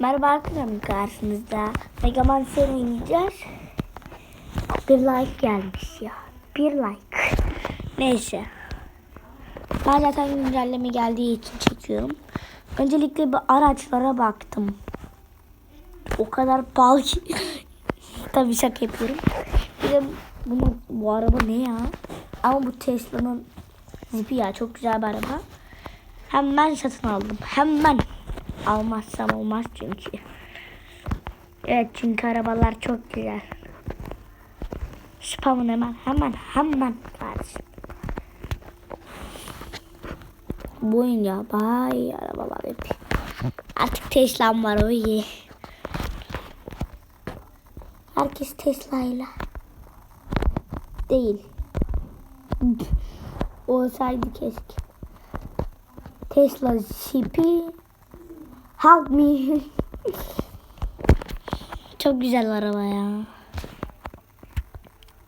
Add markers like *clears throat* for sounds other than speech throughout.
Merhaba arkadaşlar karşınızda. Mega Man Sen oynayacağız. Bir like gelmiş ya. Bir like. Neyse. Ben zaten güncelleme geldiği için çekiyorum. Öncelikle bir araçlara baktım. O kadar pahalı ki. *laughs* Tabii şaka yapıyorum. Bir de bunu, bu araba ne ya? Ama bu Tesla'nın zipi ya. Çok güzel bir araba. Hemen satın aldım. Hemen. Almazsam olmaz çünkü. Evet çünkü arabalar çok güzel. Spamın hemen hemen hemen kardeşim. Bu oyun ya bay arabalar hep. Artık Tesla'm var o iyi. Herkes Tesla ile. Değil. Olsaydı keşke. Tesla Jeep'i Help me. Çok güzel araba ya.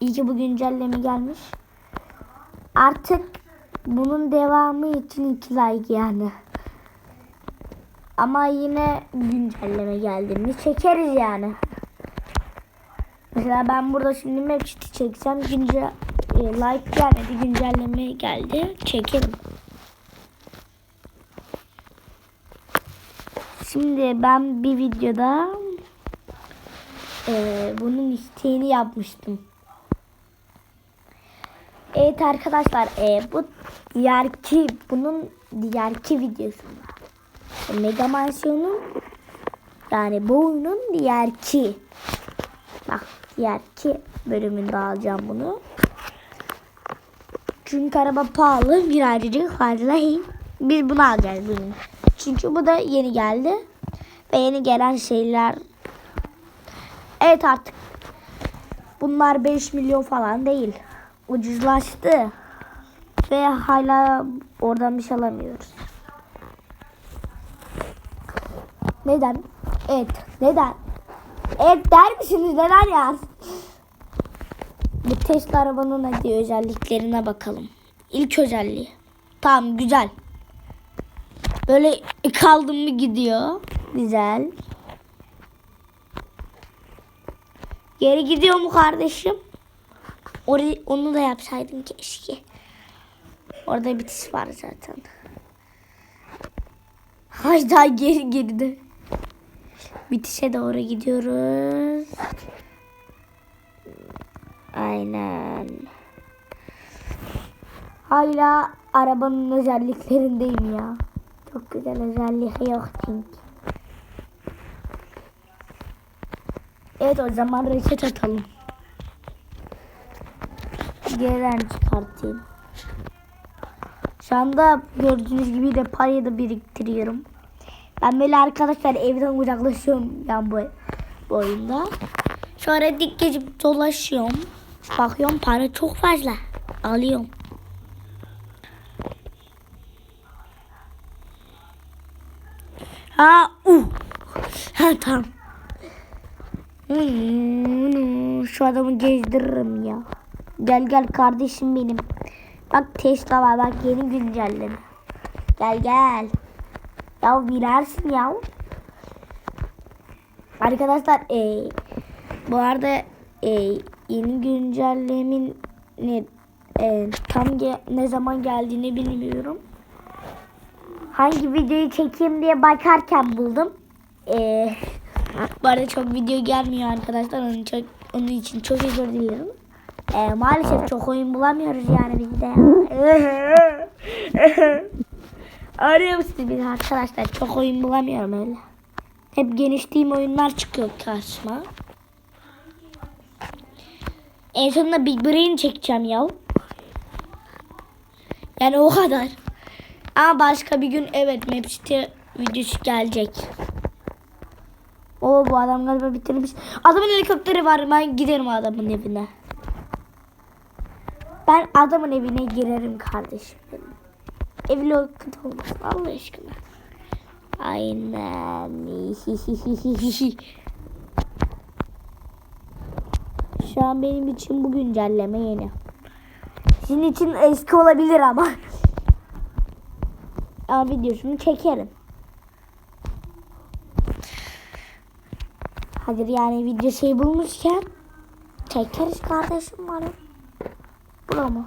İyi ki bu güncelleme gelmiş. Artık bunun devamı için iki like yani. Ama yine güncelleme geldiğini çekeriz yani. Mesela ben burada şimdi Mapsheet'i çeksem günce e, like gelmedi güncelleme geldi çekerim. Şimdi ben bir videoda e, bunun isteğini yapmıştım. Evet arkadaşlar e, bu diğerki bunun diğerki videosunda. Mega Mansion'un yani bu oyunun diğerki bak diğerki bölümünde alacağım bunu. Çünkü araba pahalı birazcık fazla. Biz bunu alacağız bugün. Çünkü bu da yeni geldi. Ve yeni gelen şeyler. Evet artık. Bunlar 5 milyon falan değil. Ucuzlaştı. Ve hala oradan bir şey alamıyoruz. Neden? Evet. Neden? Evet der misiniz? Neden ya? Bu Tesla arabanın hadi özelliklerine bakalım. İlk özelliği. Tamam güzel. Böyle kaldım mı gidiyor. Güzel. Geri gidiyor mu kardeşim? Orayı, onu da yapsaydım keşke. Orada bitiş var zaten. Hayda geri girdi. Bitişe doğru gidiyoruz. Aynen. Hala arabanın özelliklerindeyim ya. Çok güzel özelliği yok çünkü. Evet o zaman reset atalım. Gelen çıkartayım. Şu anda gördüğünüz gibi de parayı da biriktiriyorum. Ben böyle arkadaşlar evden uzaklaşıyorum yani bu, bu oyunda. Sonra dik geçip dolaşıyorum. Bakıyorum para çok fazla. Alıyorum. Ha, uh. Ha tamam. Hmm, Şu adamı gezdiririm ya. Gel gel kardeşim benim. Bak Tesla var bak yeni güncelleme. Gel gel. Ya binersin ya. Arkadaşlar e, bu arada e, yeni güncellemin ne, e, tam ne zaman geldiğini bilmiyorum hangi videoyu çekeyim diye bakarken buldum. Ee, bu arada çok video gelmiyor arkadaşlar. Onun, çok, onun için çok özür dilerim. Ee, maalesef çok oyun bulamıyoruz yani biz de. *laughs* Arıyor musunuz biz arkadaşlar? Çok oyun bulamıyorum öyle. Hep genişlediğim oyunlar çıkıyor karşıma. En sonunda Big Brain çekeceğim ya. Yani o kadar. Ama başka bir gün evet Maps'te videosu gelecek. O bu adam galiba bitirmiş. Adamın helikopteri var. Ben giderim adamın evine. Ben adamın evine girerim kardeşim. Evli kötü olmasın Allah aşkına. Aynen. *laughs* Şu an benim için bu güncelleme yeni. Sizin için eski olabilir ama. Ama videosunu çekerim. Hazır yani video şey bulmuşken çekeriz kardeşim bana. Bura mı?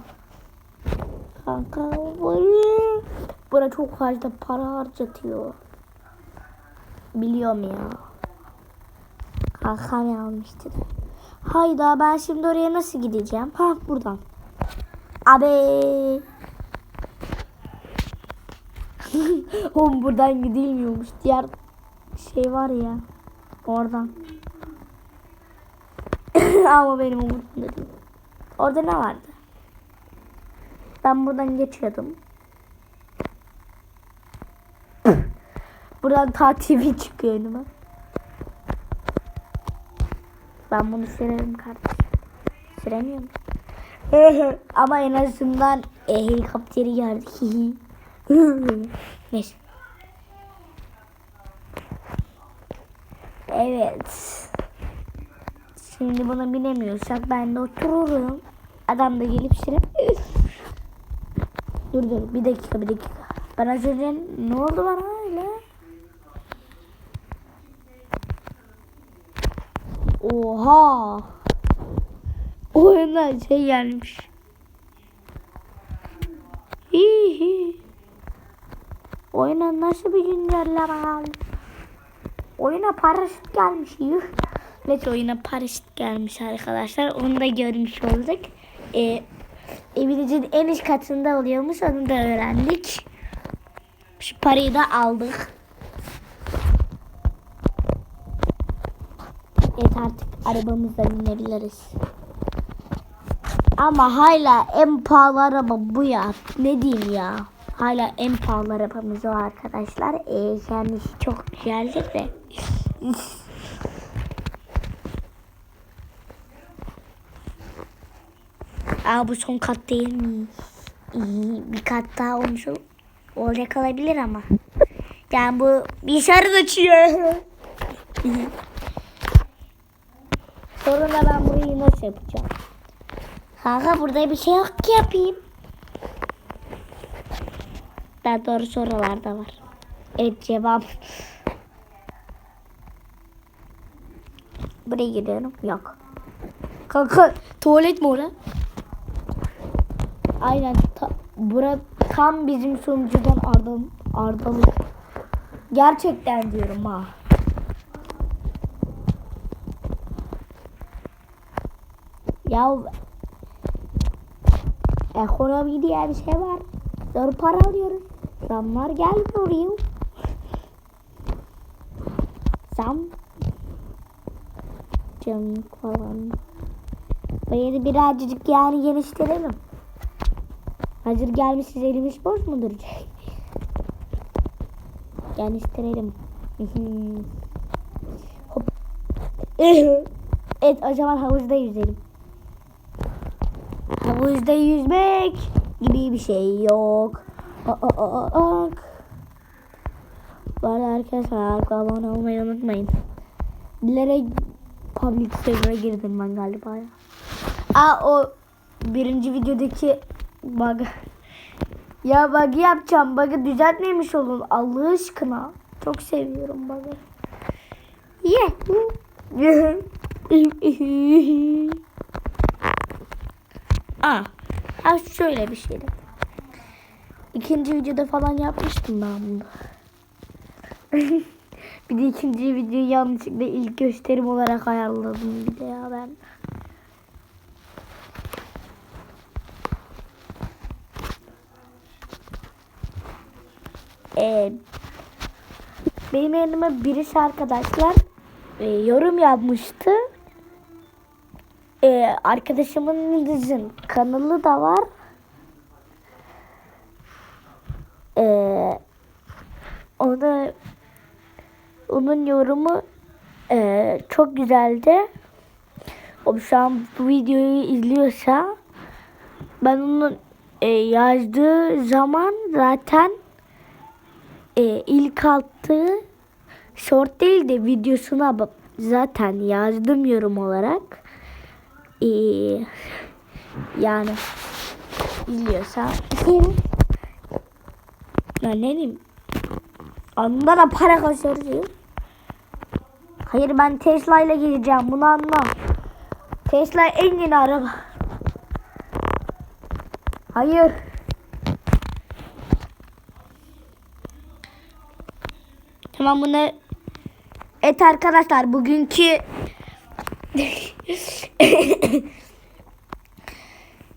Kanka böyle. Bura çok fazla para harcatıyor. Biliyorum ya. Kankam almıştı. Hayda ben şimdi oraya nasıl gideceğim? Ha buradan. Abi. *laughs* Oğlum buradan gidilmiyormuş. Diğer şey var ya. Oradan. *coughs* Ama benim umurumda değil. Orada ne vardı? Ben buradan geçiyordum. *coughs* Buradan ta TV çıkıyor önüme. Ben bunu sürerim kardeşim. Süremiyorum. *laughs* Ama en azından e, helikopteri gördük. *laughs* *laughs* Neyse. Evet. Şimdi buna binemiyorsak ben de otururum. Adam da gelip süre. dur dur bir dakika bir dakika. Bana az önce ne oldu bana öyle? Oha. Oyuna şey gelmiş. Hihi. Oyuna nasıl bir güncelleme gelmiş? Oyuna paraşüt gelmiş. Yuh. Evet oyuna paraşüt gelmiş arkadaşlar. Onu da görmüş olduk. Ee, evimizin en üst katında oluyormuş. Onu da öğrendik. Şu parayı da aldık. Evet artık arabamıza binebiliriz. Ama hala en pahalı araba bu ya. Ne diyeyim ya. Hala en pahalı arabamız o arkadaşlar. Ee, kendisi çok güzeldir de. Aa bu son kat değil mi? İyi, bir kat daha olmuş ol- olacak olabilir ama. Yani bu bir şarj açıyor. *laughs* Sonra ben burayı nasıl yapacağım? Kanka burada bir şey yok ki yapayım. Daha doğru sorularda var. Evet cevap. Buraya gidiyorum. Yok. Kanka tuvalet mi orası? Aynen. Ta, bura tam bizim sunucudan Arda, Ardalık. Gerçekten diyorum ha. Ya ekonomi diye bir şey var. Zor para alıyoruz. Zamlar gelmiyor ya. Zam. Cam falan. Burayı birazcık yani genişletelim. Hazır gelmişiz elimiz boş mu duracak? *laughs* Genişletelim. *laughs* Hop. *laughs* evet o zaman havuzda yüzelim. Havuzda yüzmek gibi bir şey yok. Aa. Bu arada arkadaşlar abone olmayı unutmayın. Bilerek public server'a girdim ben galiba ya. Aa o birinci videodaki bug. *laughs* Ya bug'ı yapacağım. Bug'ı düzeltmemiş olun. Allah aşkına. Çok seviyorum bug'ı. Yeah. Aa, *laughs* ha şöyle bir şeydi. İkinci videoda falan yapmıştım ben bunu. *laughs* bir de ikinci videoyu yanlışlıkla ilk gösterim olarak ayarladım bir de ya ben. Ee, benim yanıma birisi arkadaşlar e, yorum yapmıştı. Ee, arkadaşımın dizin kanalı da var. Ee, o da onun yorumu e, çok güzeldi. O şu an bu videoyu izliyorsa ben onun e, yazdığı zaman zaten e, ilk attığı short değil de videosuna zaten yazdım yorum olarak. Ee, yani izliyorsa ya ne diyeyim Anda da para kazanıyor. Hayır ben Tesla ile gideceğim bunu anla. Tesla en yeni araba. Hayır. Tamam bunu Evet arkadaşlar bugünkü *laughs*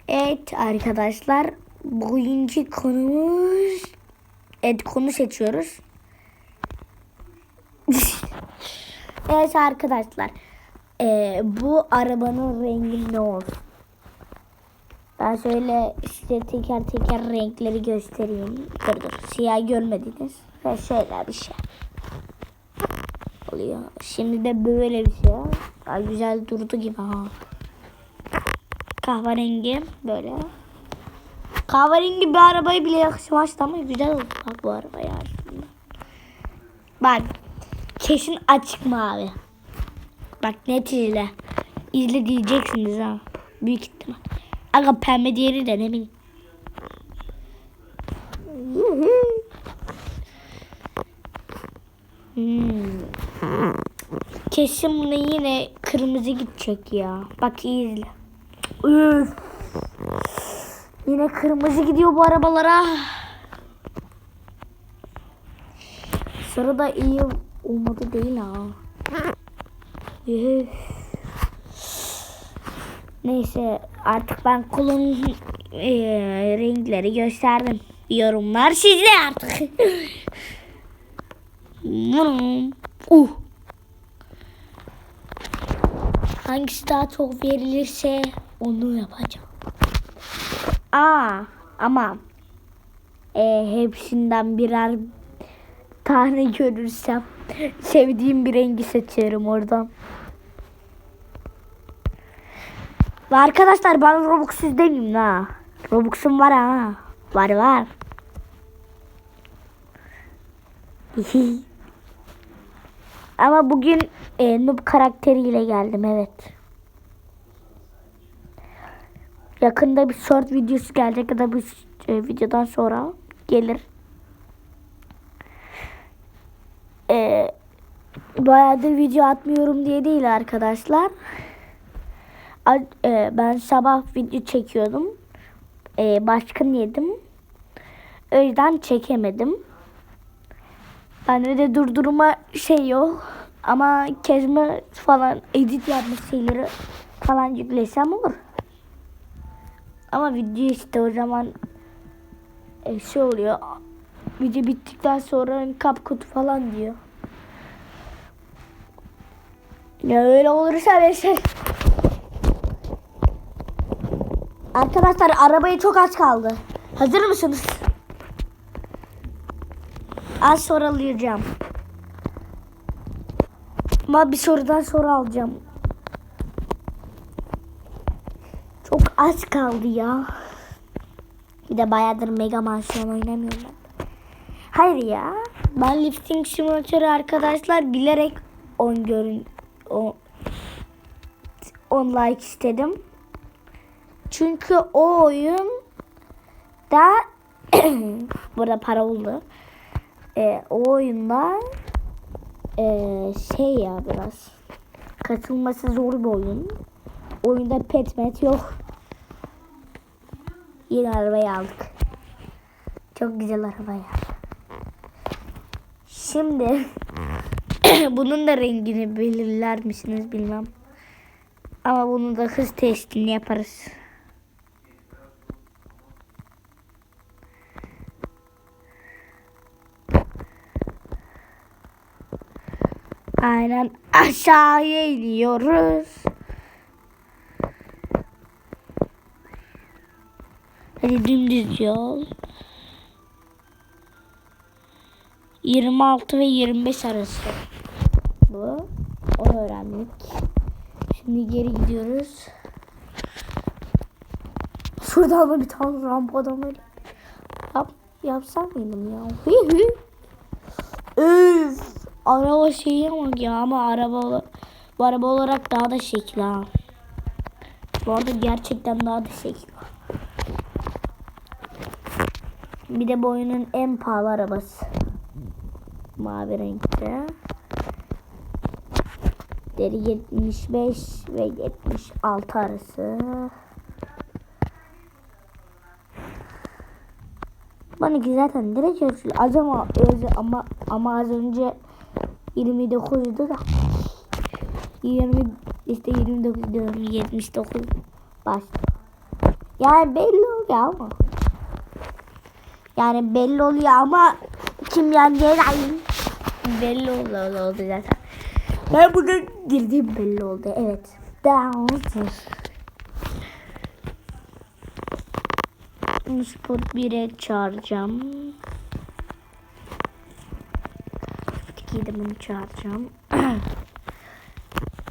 Evet arkadaşlar bugünkü konumuz Evet konu seçiyoruz. *laughs* evet arkadaşlar ee, bu arabanın rengi ne olsun? Ben şöyle size teker teker renkleri göstereyim. Dur dur siyah görmediniz. Ve şöyle bir şey oluyor. Şimdi de böyle bir şey. Ay güzel durdu gibi ha. Kahverengi böyle. Kahverengi bir arabayı bile yakışmıştı ama güzel oldu bak bu araba ya aslında. Bak kesin açık mavi. Bak net izle. İzle diyeceksiniz ha. Büyük ihtimal. Aga pembe diğeri de ne bileyim. Hmm. Kesin bunu yine kırmızı gidecek ya. Bak iyi izle. Üf. Yine kırmızı gidiyor bu arabalara. Sarı da iyi olmadı değil ha. Neyse artık ben kolun e, renkleri gösterdim. Yorumlar sizde artık. *laughs* Uh. Hangisi daha çok verilirse onu yapacağım. Aa ama e, hepsinden birer tane görürsem *laughs* sevdiğim bir rengi seçerim oradan. Ve arkadaşlar ben Robux'suz demeyeyim ha. Robux'um var ha. Var var. *laughs* Ama bugün e, noob karakteriyle geldim evet. Yakında bir short videosu gelecek ya da bir e, videodan sonra gelir. E, bayağıdır video atmıyorum diye değil arkadaşlar. A- e, ben sabah video çekiyordum. E, baskın yedim. O yüzden çekemedim. Bende de durdurma şey yok. Ama kezme falan edit yapma şeyleri falan yüklesem olur. Ama video işte o zaman e, şey oluyor. Video bittikten sonra kap kutu falan diyor. Ya öyle olursa neyse. Arkadaşlar arabaya çok az kaldı. Hazır mısınız? Az sonra alacağım. Ama bir sorudan sonra alacağım. Çok az kaldı ya. Bir de bayağıdır Mega Mansion oynamıyorum ben. Hayır ya. Ben Lifting Simulator'ı arkadaşlar bilerek on görün o on like istedim. Çünkü o oyun da *clears throat* burada para oldu. Ee, o oyunda ee, şey ya biraz katılması zor bir oyun. Oyunda pet met yok. Yeni arabayı aldık. Çok güzel araba ya. Şimdi *coughs* bunun da rengini belirler misiniz bilmem. Ama bunu da hız testini yaparız. Aynen aşağıya iniyoruz. Hadi dümdüz yol. 26 ve 25 arası. Bu. Onu öğrendik. Şimdi geri gidiyoruz. Şurada da bir tane rampadan böyle. Yap, yapsam mıydım ya? Hı hı. Üf. Araba şeyi ama ya ama araba araba olarak daha da şekil ha. Bu arada gerçekten daha da şekil. Bir de bu oyunun en pahalı arabası. Mavi renkte. değeri 75 ve 76 arası. Bana ki zaten direkt ölçülü. Az ama, ama, ama az önce 29'du da. 20 işte 29 diyorum 79 bastı. Yani belli oluyor ama. Yani belli oluyor ama kim yeneceği belli oldu, oldu zaten. Ben bugün girdiğim belli oldu. Evet. Down. Spot 1'e çağıracağım. De bunu çağıracağım. *clears throat*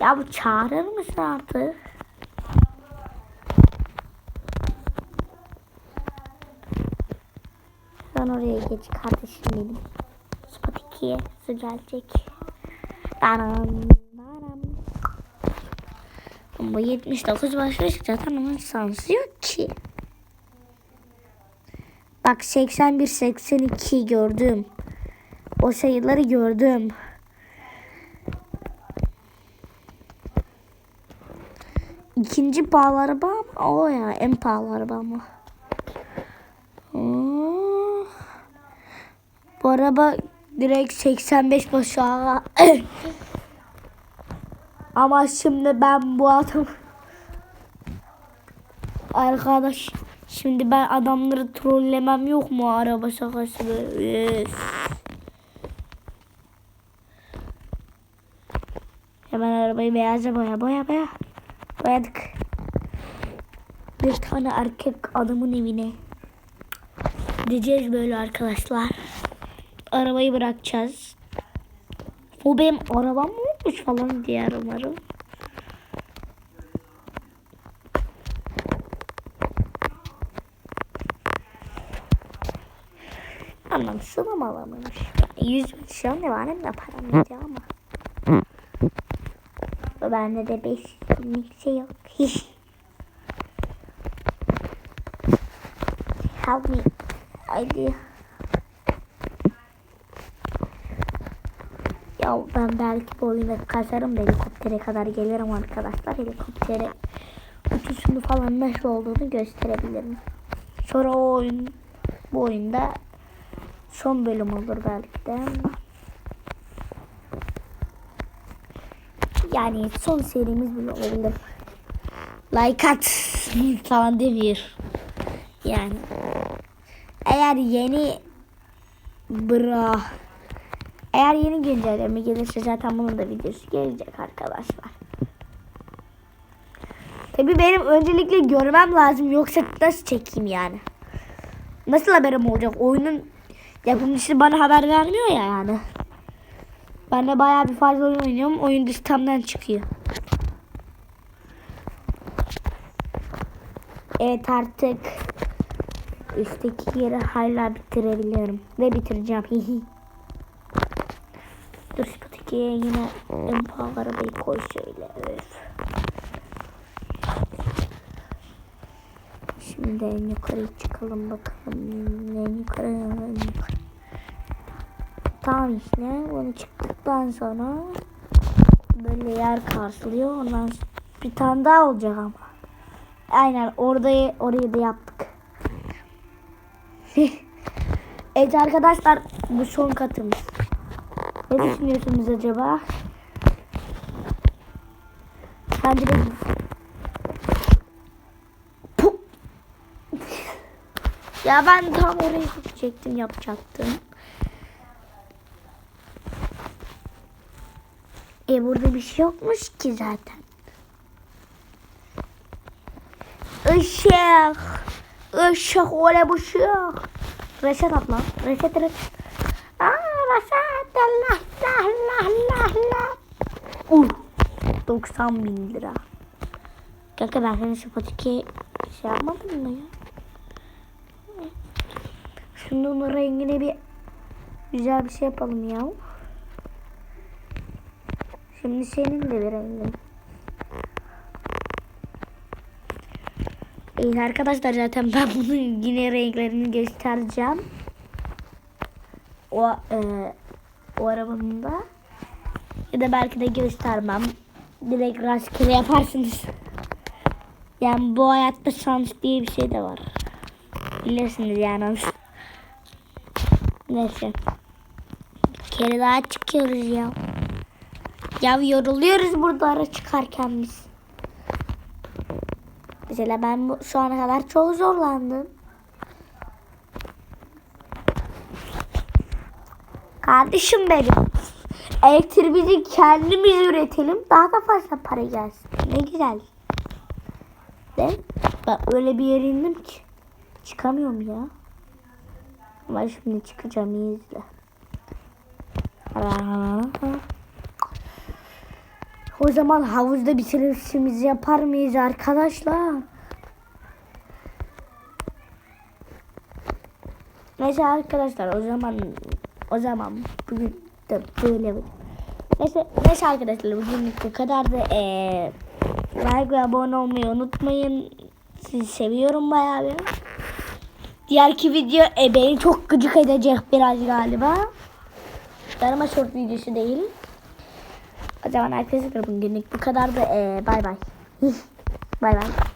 ya bu çağırır mısın artık? Sen oraya geç kardeşim benim. Spot 2'ye su gelecek. Daram, daram. Bu 79 başlık zaten onun sansı yok ki. Bak 81 82 gördüm. O sayıları gördüm. İkinci pahalı araba ama o ya en pahalı araba ama. Hmm. Araba direkt 85 başa. *coughs* ama şimdi ben bu adam Arkadaş şimdi ben adamları trollemem yok mu araba şakası. Üf. Hemen arabayı beyaza boya boya boya. Boyadık. Bir tane erkek adamın evine. Gideceğiz böyle arkadaşlar. Arabayı bırakacağız. O benim arabam mı olmuş falan diye umarım. Anlamsız ama alamamış. Yani 100 bin şu an ne var hem de param yok ama. Bende de 5 binlik şey yok. *laughs* Help me. Haydi. Ben belki bu oyunda kasarım da helikoptere kadar gelirim arkadaşlar. Helikoptere uçuşunu falan nasıl olduğunu gösterebilirim. Sonra o oyun bu oyunda son bölüm olur belki de yani son serimiz bile olabilir. Like at *laughs* falan demiyor. Yani eğer yeni bra eğer yeni güncelleme gelirse zaten bunun da videosu gelecek arkadaşlar. Tabi benim öncelikle görmem lazım yoksa nasıl çekeyim yani. Nasıl haberim olacak? Oyunun yapımcısı bana haber vermiyor ya yani. Ben de bayağı bir fazla oyun oynuyorum. Oyun listemden çıkıyor. Evet artık üstteki yeri hala bitirebilirim. Ve bitireceğim. Hihi. *laughs* Dur Spotiki'ye yine en pahalı arabayı koy şöyle. Şimdi en yukarı çıkalım bakalım. En yukarı, en yukarı. Tamam işte bunu çıktıktan sonra böyle yer karşılıyor. Ondan bir tane daha olacak ama. Aynen orada orayı da yaptık. *laughs* evet arkadaşlar bu son katımız. Ne düşünüyorsunuz acaba? Bence de ya ben tam orayı gidecektim yapacaktım. E burada bir şey yokmuş ki zaten. Işık. Işık öyle bu ışık. Reşat abla. Reşat Reşat. Allah Allah. Uh. 90 bin lira. Kanka ben senin Spotify şey yapmadım mı ya? Şunun rengine bir güzel bir şey yapalım ya. Şimdi senin de bir rengin. Evet arkadaşlar zaten ben bunun yine renklerini göstereceğim. O e, o arabanın da ya da belki de göstermem. direkt rastgele yaparsınız. Yani bu hayatta şans diye bir şey de var. Bilirsiniz yani. Neyse. Bir kere daha çıkıyoruz ya. Ya yoruluyoruz burada ara çıkarken biz. Mesela ben bu, şu ana kadar çok zorlandım. Kardeşim benim. Elektriğimizi kendimiz üretelim. Daha da fazla para gelsin. Ne güzel. De ben öyle bir yere indim ki. Çıkamıyorum ya. Ama şimdi çıkacağım iyi izle. O zaman havuzda bitirişimizi yapar mıyız arkadaşlar? Neyse arkadaşlar o zaman o zaman bugün böyle bir. Neyse, neyse arkadaşlar bugünlük bu kadar da ee, like ve abone olmayı unutmayın. Sizi seviyorum bayağı bir. Diğerki video e, beni çok gıcık edecek biraz galiba. Darama short videosu değil. O zaman arkadaşlar bugünlük bu kadar da ee, bay bay. *laughs* bay bay.